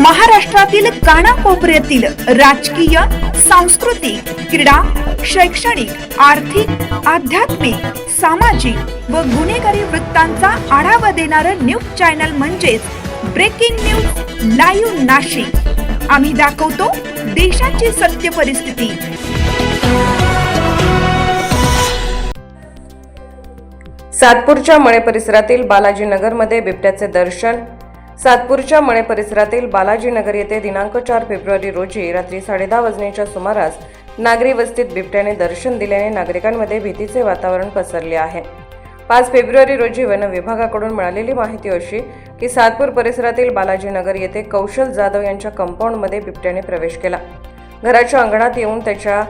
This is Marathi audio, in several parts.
महाराष्ट्रातील कानाकोपऱ्यातील राजकीय सांस्कृतिक क्रीडा शैक्षणिक आर्थिक आध्यात्मिक सामाजिक व गुन्हेगारी वृत्तांचा आढावा देणारं न्यूज चॅनल म्हणजेच ब्रेकिंग न्यूज लाईव्ह नाशिक. आम्ही दाखवतो देशाची सत्य परिस्थिती. सातपूरच्या मळे परिसरातील बालाजी नगरमध्ये बिबट्याचे दर्शन सातपूरच्या मळे परिसरातील बालाजीनगर येथे दिनांक चार फेब्रुवारी रोजी रात्री साडेदहा वाजण्याच्या सुमारास नागरी वस्तीत बिबट्याने दर्शन दिल्याने नागरिकांमध्ये भीतीचे वातावरण पसरले आहे. पाच फेब्रुवारी रोजी वन विभागाकडून मिळालेली माहिती अशी की सातपूर परिसरातील बालाजीनगर येथे कौशल जाधव यांच्या कंपाऊंडमध्ये बिबट्याने प्रवेश केला. घराच्या अंगणात येऊन त्याच्या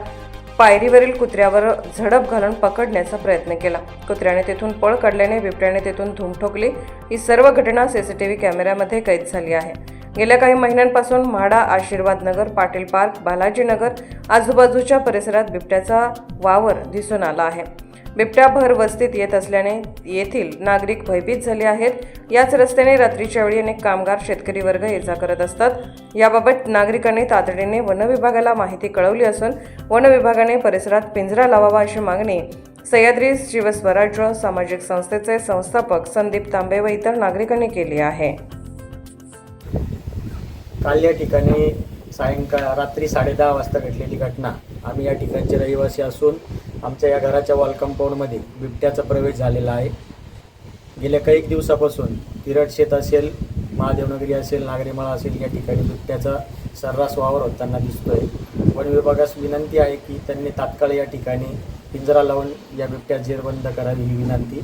पायरीवरील कुत्र्यावर झडप घालून पकडण्याचा प्रयत्न केला. कुत्र्याने तेथून पळ काढल्याने बिबट्याने तेथून धूम ठोकली. ही सर्व घटना सीसीटीव्ही कॅमेऱ्यामध्ये कैद झाली आहे. गेल्या काही महिन्यांपासून म्हाडा आशीर्वाद नगर पाटील पार्क बालाजीनगर आजूबाजूच्या परिसरात बिबट्याचा वावर दिसून आला आहे. बिबट्या भर वस्तीत येत असल्याने येथील नागरिक भयभीत झाले आहेत. याच रस्त्याने रात्रीच्या वेळी अनेक कामगार शेतकरी वर्ग ये जा करत असतात. याबाबत नागरिकांनी तातडीने वनविभागाला माहिती कळवली असून वनविभागाने परिसरात पिंजरा लावावा अशी मागणी सह्याद्री शिवस्वराज्य सामाजिक संस्थेचे संस्थापक संदीप तांबे व इतर नागरिकांनी केली आहे. काल या ठिकाणी सायंकाळ रात्री साडेदहा वाजता घडलेली घटना. आम्ही या ठिकाणचे रहिवासी असून आमच्या या घराच्या वॉल कंपाऊंडमध्ये बिबट्याचा प्रवेश झालेला आहे. गेल्या काही दिवसापासून तिरट शेत असेल महादेवनगरी असेल नागरीमाळा असेल या ठिकाणी बिबट्याचा सर्रास वावर होताना दिसतोय. वन विभागास विनंती आहे की त्यांनी तात्काळ या ठिकाणी पिंजरा लावून या बिबट्या जेरबंद करावी ही विनंती.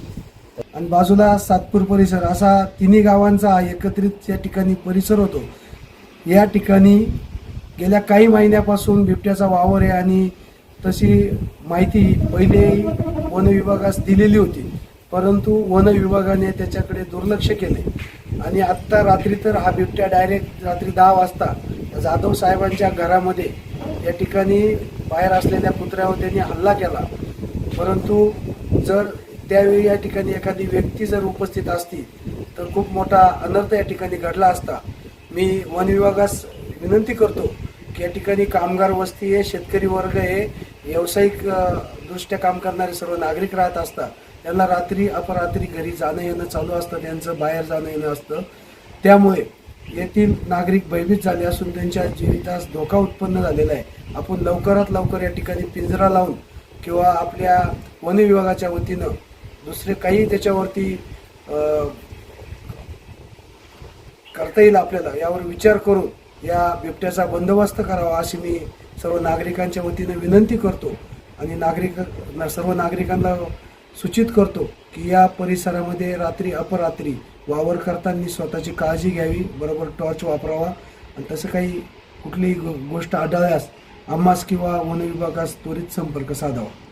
आणि बाजूला सातपूर परिसर असा तिन्ही गावांचा एकत्रित या ठिकाणी परिसर होतो. या ठिकाणी गेल्या काही महिन्यापासून बिबट्याचा वावर आहे आणि तशी माहिती पहिले वन विभागास दिलेली होती. परंतु वन विभागाने त्याच्याकडे दुर्लक्ष केले. आणि आत्ता रात्री तर हा बिबट्या डायरेक्ट रात्री दहा वाजता जाधव साहेबांच्या घरामध्ये या ठिकाणी बाहेर असलेल्या कुत्र्यावर त्यांनी हल्ला केला. परंतु जर त्यावेळी या ठिकाणी एखादी व्यक्ती जर उपस्थित असती तर खूप मोठा अनर्थ या ठिकाणी घडला असता. मी वन विभागास विनंती करतो या ठिकाणी कामगार वस्ती आहे शेतकरी वर्ग आहे व्यावसायिक दृष्ट्या काम करणारे सर्व नागरिक राहत असतात. त्यांना रात्री अपरात्री घरी जाणं येणं चालू असतं त्यांचं बाहेर जाणं येणं असतं. त्यामुळे येथील नागरिक भयभीत झाले असून त्यांच्या जीवितास धोका उत्पन्न झालेला आहे. आपण लवकरात लवकर या ठिकाणी पिंजरा लावून किंवा आपल्या वन विभागाच्या वतीनं दुसरे काही त्याच्यावरती करता येईल आपल्याला यावर विचार करून या बिबट्याचा बंदोबस्त करावा अशी मी सर्व नागरिकांच्या वतीनं विनंती करतो आणि नागरिक ना सर्व नागरिकांना सूचित करतो की या परिसरामध्ये रात्री अपरात्री वावर करताना स्वतःची काळजी घ्यावी बरोबर टॉर्च वापरावा आणि तसं काही कुठलीही गोष्ट आढळल्यास आम्हास किंवा वन विभागास त्वरित संपर्क साधावा.